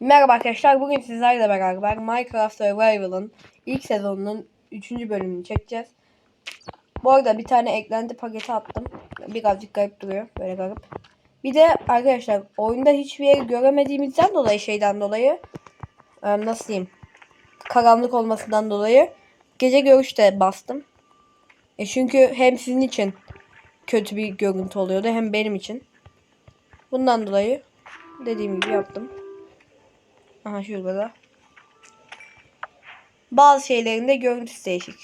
Merhaba arkadaşlar. Bugün sizlerle beraber Minecraft Survival'ın ilk sezonunun 3. bölümünü çekeceğiz. Bu arada bir tane eklenti paketi attım. Birazcık garip duruyor. Böyle garip. Bir de arkadaşlar oyunda hiçbir yeri göremediğimizden dolayı şeyden dolayı nasıl diyeyim karanlık olmasından dolayı gece görüşte bastım. E çünkü hem sizin için kötü bir görüntü oluyordu hem benim için. Bundan dolayı dediğim gibi yaptım. Aha şurada da. Bazı şeylerin de görüntüsü değişik.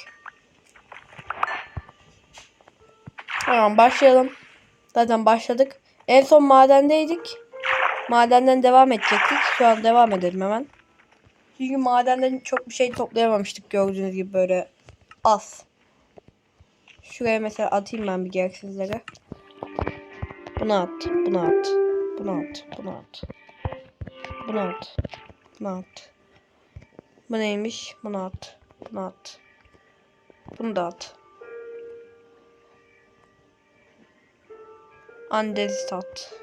Tamam başlayalım. Zaten başladık. En son madendeydik. Madenden devam edecektik. Şu an devam edelim hemen. Çünkü madenden çok bir şey toplayamamıştık gördüğünüz gibi böyle az. Şuraya mesela atayım ben bir gereksizlere. Bunu at, bunu at, bunu at, bunu at. Bunu at. Bunu at. Bu neymiş? Bunu at. Bunu at. Bunu da at. Andezit at.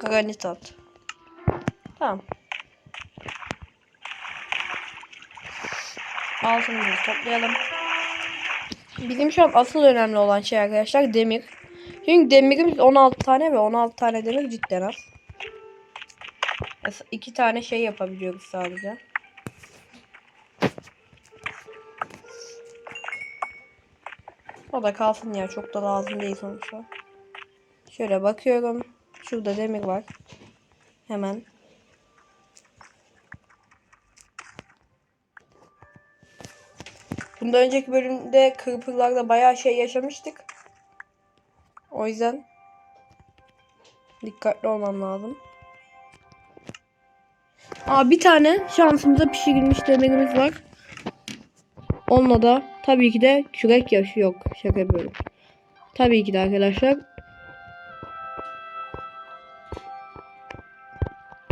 Granit at. Tamam. Altınımızı toplayalım. Bizim şu an asıl önemli olan şey arkadaşlar demir. Çünkü demirimiz 16 tane ve 16 tane demir cidden az. İki tane şey yapabiliyoruz sadece. O da kalsın ya çok da lazım değil sonuçta. Şöyle bakıyorum. Şurada demir var. Hemen. Bundan önceki bölümde kırpırlarda bayağı şey yaşamıştık. O yüzden dikkatli olmam lazım. Aa, bir tane şansımıza pişirilmiş demirimiz var. Onunla da tabii ki de kürek yaşı yok. Şaka yapıyorum. Tabii ki de arkadaşlar.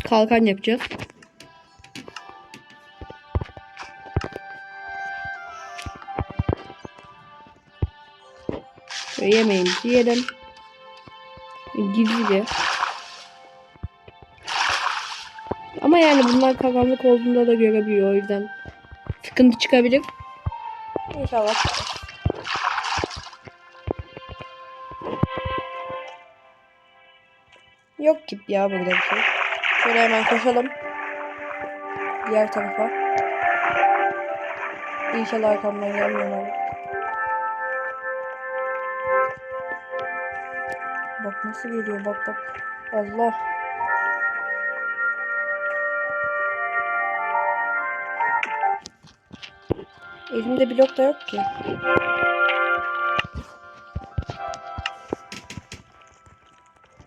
Kalkan yapacağız. Şöyle yemeğimizi yiyelim. Gizlice. Yani bunlar karanlık olduğunda da görebiliyor o yüzden sıkıntı çıkabilir. İnşallah. Yok gibi ya burada bir şey. Şöyle hemen koşalım. Diğer tarafa. İnşallah arkamdan gelmiyorlar. Bak nasıl geliyor bak bak. Allah. Elimde blok da yok ki.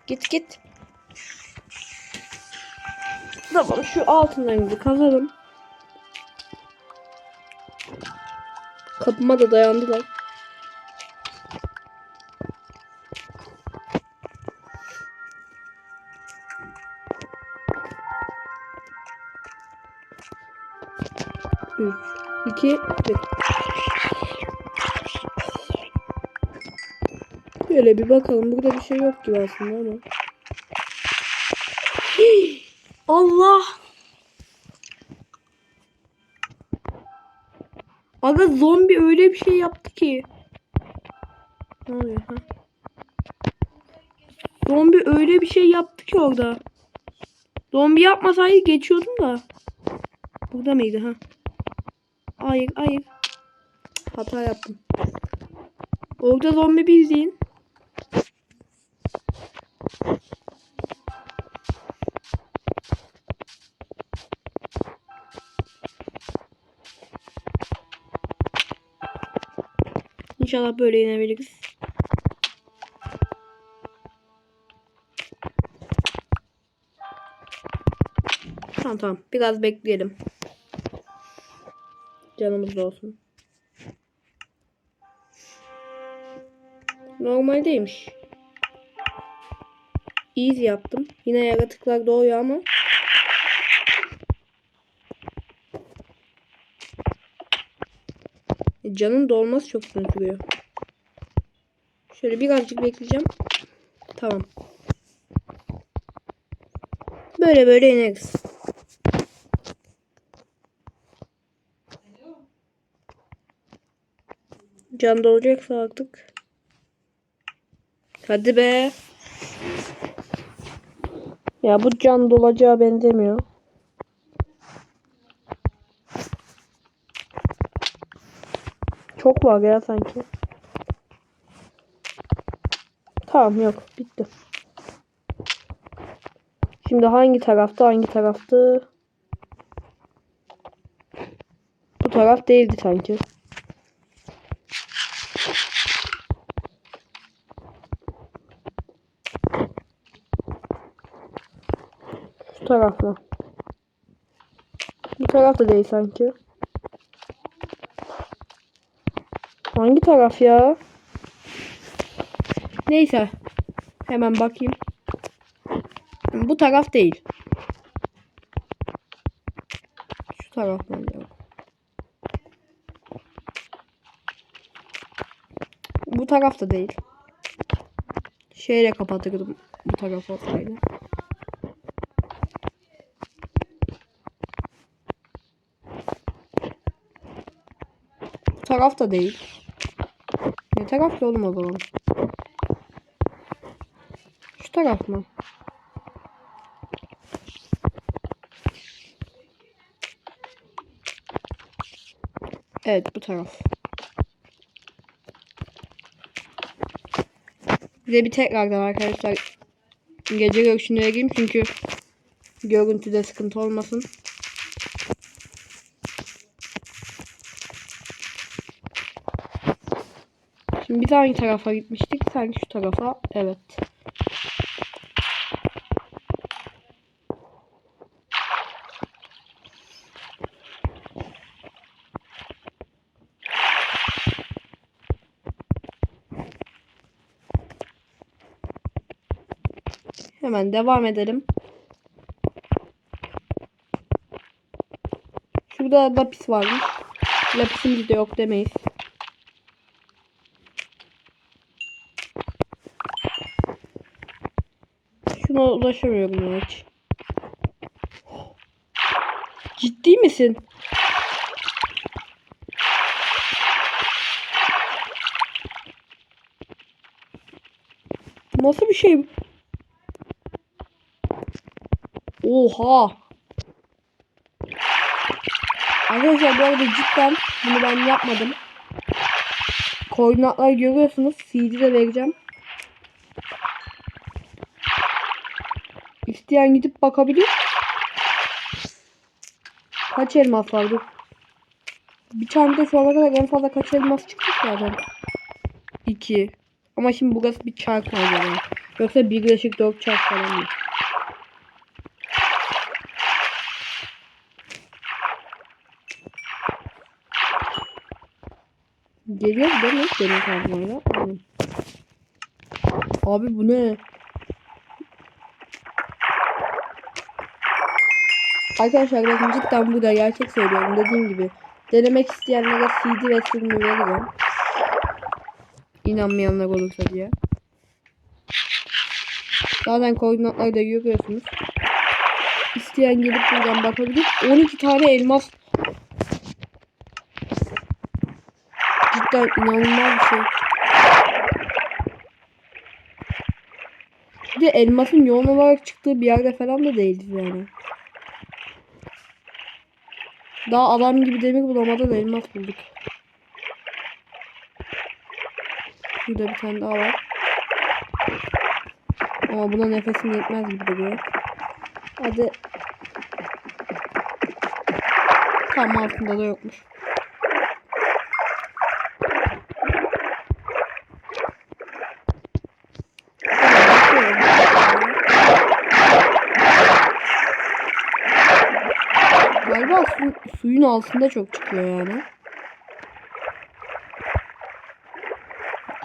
Git git. Tamam şu altınlarımızı kazalım. Kapıma da dayandılar. Üf. 2 1 Şöyle bir bakalım. Burada bir şey yok gibi aslında ama. Allah! Aga zombi öyle bir şey yaptı ki. Ne oluyor ha? Zombi öyle bir şey yaptı ki orada. Zombi yapmasaydı geçiyordum da. Burada mıydı ha? Hayır hayır. Hata yaptım. Orada zombi izleyin. İnşallah böyle inebiliriz. Tamam tamam. Biraz bekleyelim. Canımız da olsun. Normaldeymiş. Easy yaptım. Yine yaratıklar doğuyor ama. E, Canın dolması çok uzun sürüyor. Şöyle birazcık bekleyeceğim. Tamam. Böyle böyle ineriz. Can dolacaksa artık. Hadi be. Ya bu can dolacağı benzemiyor. Çok var ya sanki. Tamam yok bitti. Şimdi hangi tarafta hangi taraftı? Bu taraf değildi sanki. Şu taraf mı? Bu taraf da değil sanki. Hangi taraf ya? Neyse. Hemen bakayım. Bu taraf değil. Şu taraftan yok. Bu taraf da değil. Şeyle kapatırdım bu taraf olsaydı. Taraf da değil. Ne taraf ki oğlum o zaman? Şu taraf mı? Evet bu taraf. De bir tekrardan arkadaşlar gece görüşüne gireyim çünkü görüntüde sıkıntı olmasın. Biz hangi tarafa gitmiştik? Sanki şu tarafa. Evet. Hemen devam edelim. Şurada lapis varmış. Lapisim bizde yok demeyiz. Şuna ulaşamıyorum hiç. Ciddi misin? Nasıl bir şey? Oha. Arkadaşlar bu arada cidden bunu ben yapmadım. Koordinatları görüyorsunuz. CD de vereceğim. İsteyen gidip bakabilir. Kaç elmas vardı? Bir tane de şu ana kadar en fazla kaç elmas çıktı zaten? 2. Ama şimdi burası bir çark yani. Yoksa birleşik 4 çark falan değil. Geliyor değil mi? Kazmayla. Aynen. Abi bu ne? Arkadaşlar bakın cidden burada gerçek söylüyorum dediğim gibi. Denemek isteyenlere CD ve sürümü veririm. İnanmayanlar olursa diye. Zaten koordinatları da görüyorsunuz. İsteyen gelip buradan bakabilir. 12 tane elmas. Cidden inanılmaz bir şey. Bir de elmasın yoğun olarak çıktığı bir yerde falan da değiliz yani. Daha adam gibi demir bulamadan elmas bulduk. Şurada bir tane daha var. Ama buna nefesim yetmez gibi duruyor. Hadi. Tam altında da yokmuş. Hadi bakıyorum. Galiba su, suyun altında çok çıkıyor yani.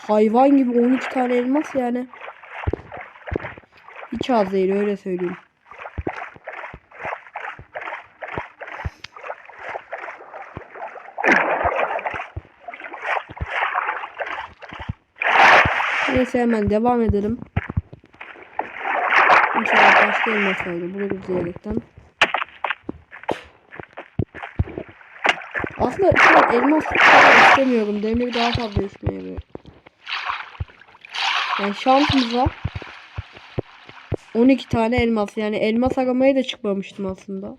Hayvan gibi 12 tane elmas yani. Hiç az değil öyle söyleyeyim. Neyse hemen devam edelim. İnşallah başka elmaslarda buluruz diyerekten. Aslında şu an elmas istemiyorum. Demir daha fazla yarıyor. Yani şansımıza 12 tane elmas. Yani elmas aramaya da çıkmamıştım aslında.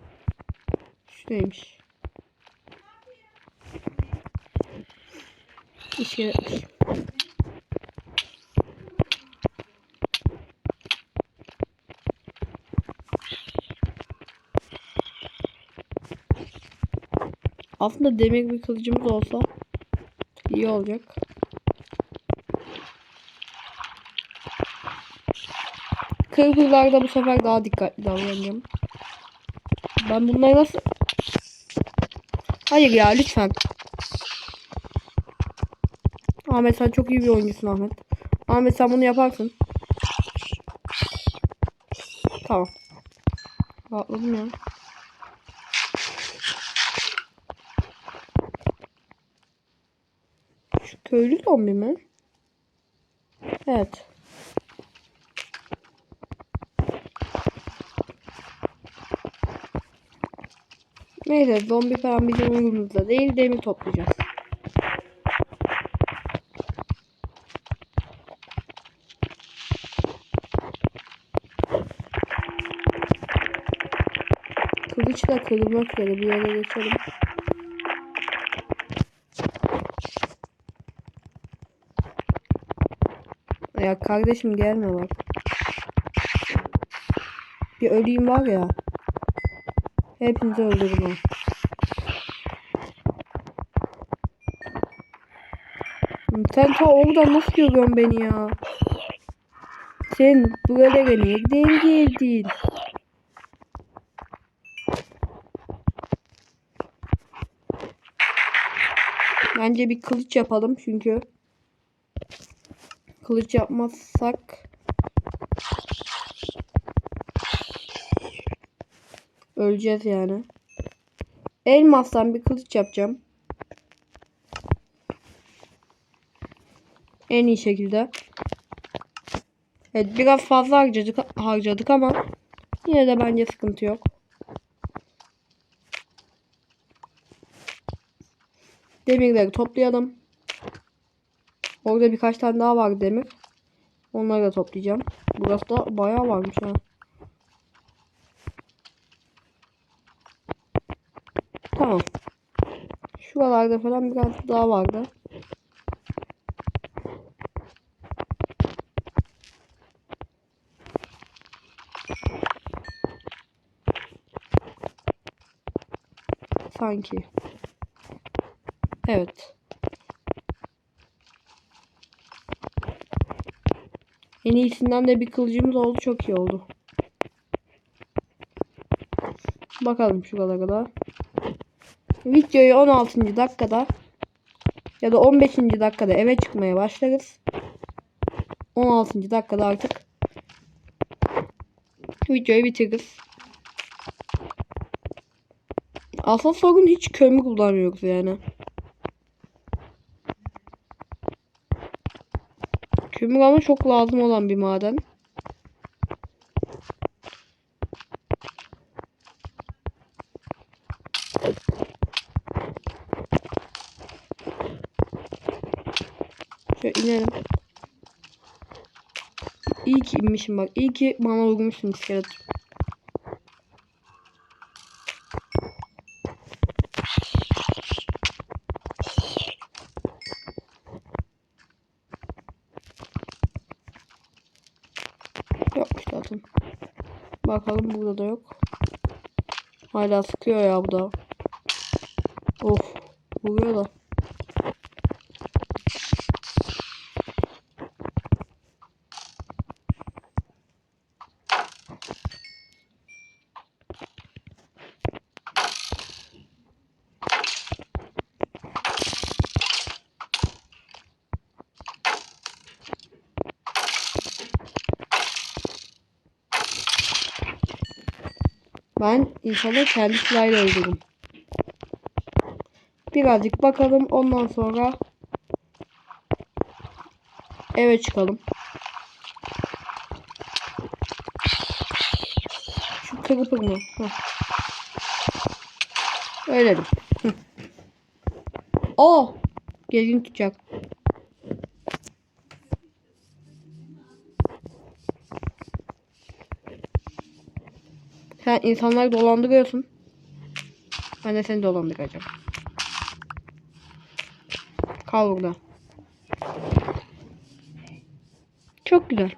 Şuraymış. İşe yarar. Aslında demir bir kılıcımız olsa iyi olacak. Kırgırlarda bu sefer daha dikkatli davranacağım. Ben bunları nasıl... Hayır ya lütfen. Ahmet sen çok iyi bir oyuncusun Ahmet. Ahmet sen bunu yaparsın. Tamam. Rahatladım ya. Şu köylü zombi mi? Evet. Neyse zombi falan bizim umurumuzda değil demir toplayacağız. Kılıçla kırılmak üzere bir yere geçelim. Ya kardeşim gelme bak. Bir öleyim var ya. Hepinizi öldürürüm. Sen ta oradan nasıl görüyorsun beni ya? Sen buraya nereden geldin? Bence bir kılıç yapalım çünkü kılıç yapmazsak öleceğiz yani. Elmastan bir kılıç yapacağım. En iyi şekilde. Evet biraz fazla harcadık, harcadık ama yine de bence sıkıntı yok. Demirleri toplayalım. Orada birkaç tane daha var demir. Onları da toplayacağım. Burası da bayağı varmış ha. Tamam. Şuralarda falan biraz daha vardı. Sanki. Evet. En iyisinden de bir kılıcımız oldu. Çok iyi oldu. Bakalım şuralara da. Videoyu 16. dakikada ya da 15. dakikada eve çıkmaya başlarız. 16. dakikada artık videoyu bitiririz. Asıl sorun hiç kömür kullanmıyoruz yani. Kömür ama çok lazım olan bir maden. Şöyle inelim. İyi ki inmişim bak. İyi ki bana vurmuşsun iskelet. Zaten. Bakalım burada da yok. Hala sıkıyor ya bu da. Of. Vuruyor da. Ben inşallah kendi silahıyla öldürürüm. Birazcık bakalım ondan sonra eve çıkalım. Şu kırpır mı? Ölelim. Hı. Aa! Gezgin tutacak. Sen insanları dolandırıyorsun. Ben de seni dolandıracağım. Kal burada. Çok güzel.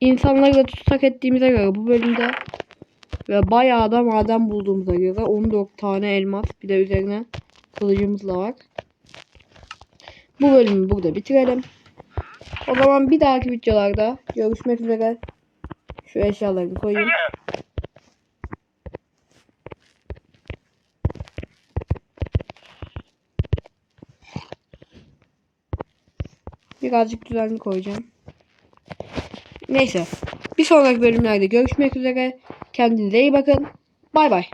İnsanları da tutsak ettiğimize göre bu bölümde ve bayağı da maden bulduğumuza göre 14 tane elmas bir de üzerine kılıcımız da var. Bu bölümü burada bitirelim. O zaman bir dahaki videolarda görüşmek üzere. Şu eşyalarını koyayım. Birazcık düzenli koyacağım. Neyse. Bir sonraki bölümlerde görüşmek üzere. Kendinize iyi bakın. Bay bay.